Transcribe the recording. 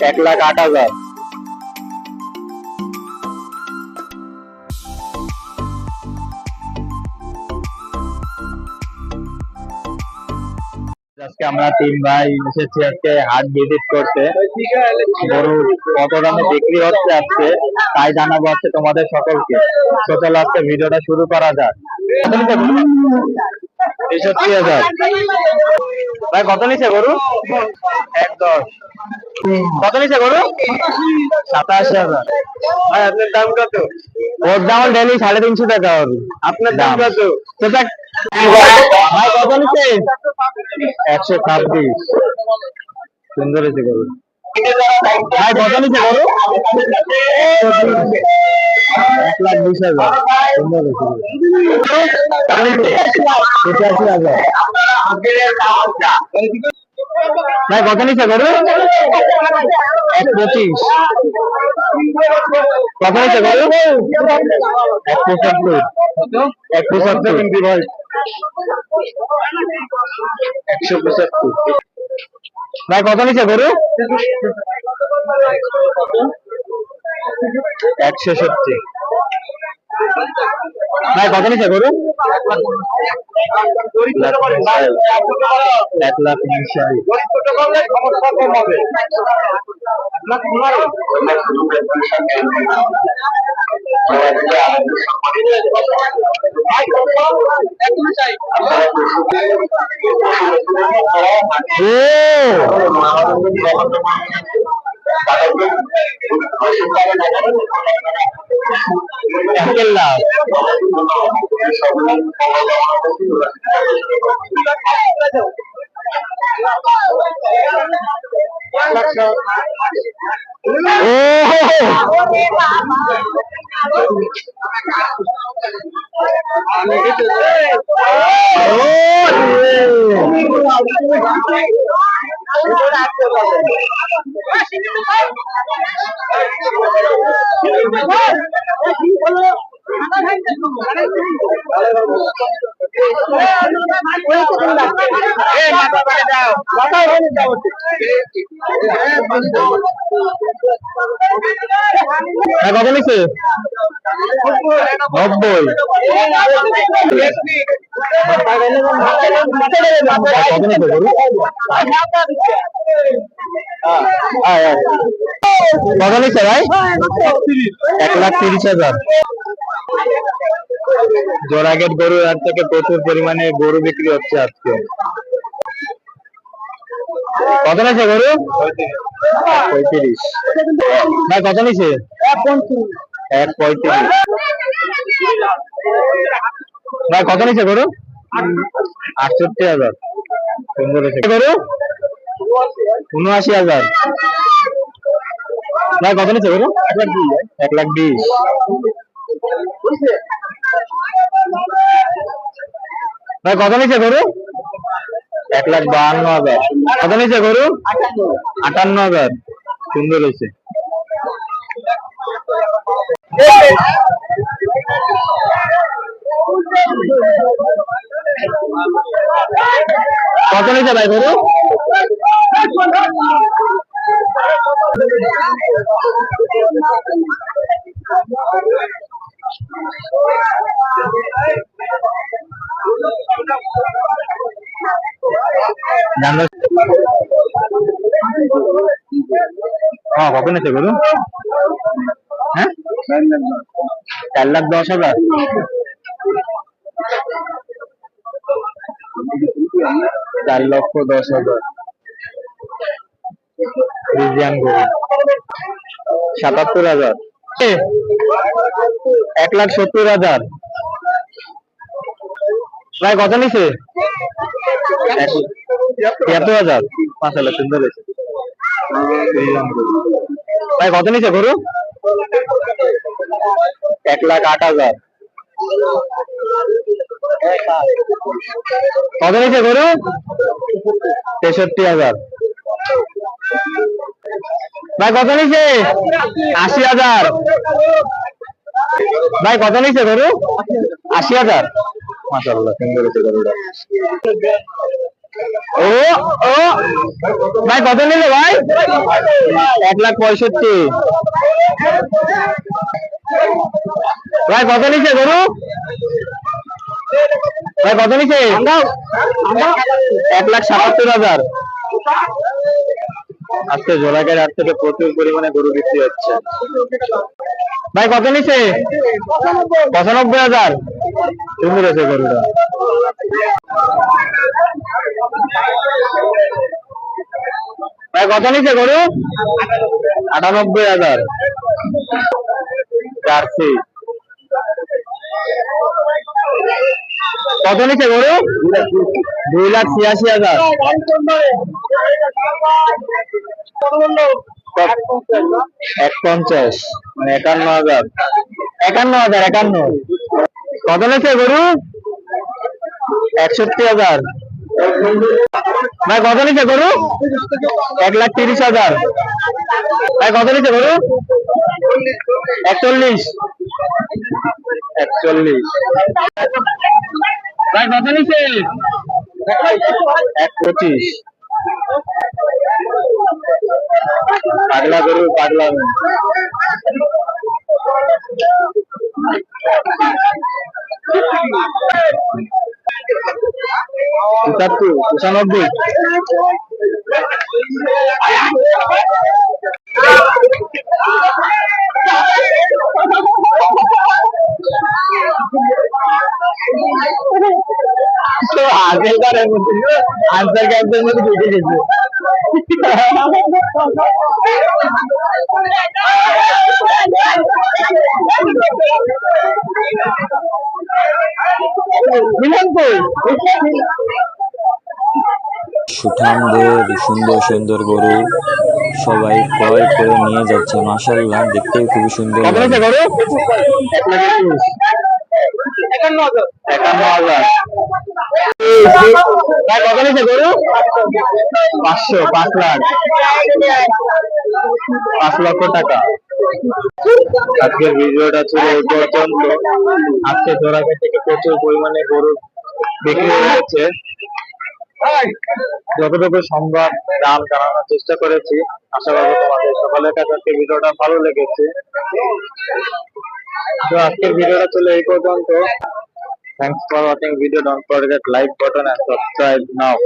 এক লাখ আট হাজার আমরা তিন ভাই এসেছি আজকে হাট ভিজিট করতে। গরু কত দামে বিক্রি হচ্ছে আজকে তাই জানাব আজকে তোমাদের সকলকে। তো চলো আজকে ভিডিওটা শুরু করা যাক। তেষট্টি হাজার। ভাই কত নিচ্ছে গরু? এক দশ। কত নিচ্ছে গরু? সাতাশ হাজার। ভাই আপনার দাম কত? ওর দাম ডেলি সাড়ে তিনশো টাকা হবে। আপনার দাম কত? সেটা ভাই, কত নিচ্ছে একশো ছাব্বিশ। সুন্দর হয়েছে গরু। ভাই, কত নিচ্ছে গরু? এক এক পঁচিশ। কত নিচ্ছে গরু একশো পঁচাত্তর একশো পঁচাত্তর কিন্তু ভাই একশো পঁচাত্তর। ভাই, কত নিচ্ছে গরু? একশো সত্তর ভাই কত নিচ্ছে গরু? এক লাখ। উনষাট লাভ হ্যাঁ, কত নিচ্ছে নব্বই। কত নিচ্ছে ভাই এক লাখ তিরিশ হাজার জোড়াগেট গরু হাট থেকে প্রচুর পরিমাণে গরু বিক্রি হচ্ছে আজকে কত নিচ্ছে গরু পঁয়ত্রিশ ভাই কত নিচ্ছে এক পঁয়ত্রিশ। ভাই, কত নিচ্ছে গরু? আটষট্টি হাজার। গরু? উনআশি হাজার। ভাই, কত নিচ্ছে গরু? এক লাখ বিশ। ভাই, কত নিচ্ছে গরু? এক লাখ বাহান্ন হাজার। কত নিচ্ছে গরু? আটান্ন হাজার। সুন্দর হয়েছে কত নিচ্ছে ভাই গরু? হ্যাঁ কত নিচ্ছে গরু? হ্যাঁ? চার লাখ দশ হাজার। চার লক্ষ দশ হাজার। গরু। সাতাত্তর হাজার। এক লাখ সত্তর হাজার। প্রায় কত নিছে? তিয়াত্তর হাজার। পাঁচ হাজার সুন্দর ভাই কত নিছে গরু? এক লাখ আট হাজার। কত নিছে গরু? তেষট্টি হাজার। ভাই, কত নিছে? আশি হাজার। ভাই, কত নিছে গরু? আশি হাজার। ও ও। ভাই, কত নিলে ভাই? এক লাখ পঁয়ষট্টি। ভাই, কত নিছে গরু? কত নিছে? এক লাখ সাতাত্তর হাজার। আজকে জোড়াকের হাট থেকে প্রচুর পরিমাণে গরু বিক্রি হচ্ছে। ভাই কত নিছে? পঁচানব্বই হাজার। সুন্দর আছে গরুটা। ভাই কত নিছে গরু? আটানব্বই হাজার। জার্সি কত নিচ্ছে গরু? দুই লাখ ছিয়াশি হাজার। এক পঞ্চাশ মানে একান্ন হাজার। একান্ন হাজার, একান্ন। কত নিচ্ছে গরু? একষট্টি হাজার। ভাই, কত নিচ্ছে গরু? এক লাখ তিরিশ হাজার। ভাই, কত নিচ্ছে গরু? একচল্লিশ। একচল্লিশ। ভাই কত নিচ্ছে এক পঁচিশ। পাগলা গরু পাগলা। পঁচাত্তর পঁচানব্বই। মধ্যে আনসার মধ্যে ঢুকে গেছে সুঠামদের সুন্দর সুন্দর গরু সবাই ক্রয় করে নিয়ে যাচ্ছে মাসাল্লাহ দেখতেও খুবই সুন্দর একান্ন হাজার। আজকের ভিডিওটা ছিল এই পর্যন্ত। আজকে থেকে প্রচুর পরিমাণে গরু বিক্রি হয়েছে যতটুকু সম্ভব দাম জানানোর চেষ্টা করেছি। আশা করব তোমাদের সকলের কাছে ভিডিওটা ভালো লেগেছে। তো আজকের ভিডিওটা ছিল এই পর্যন্ত। Thanks for watching video. Don't forget like button and subscribe now.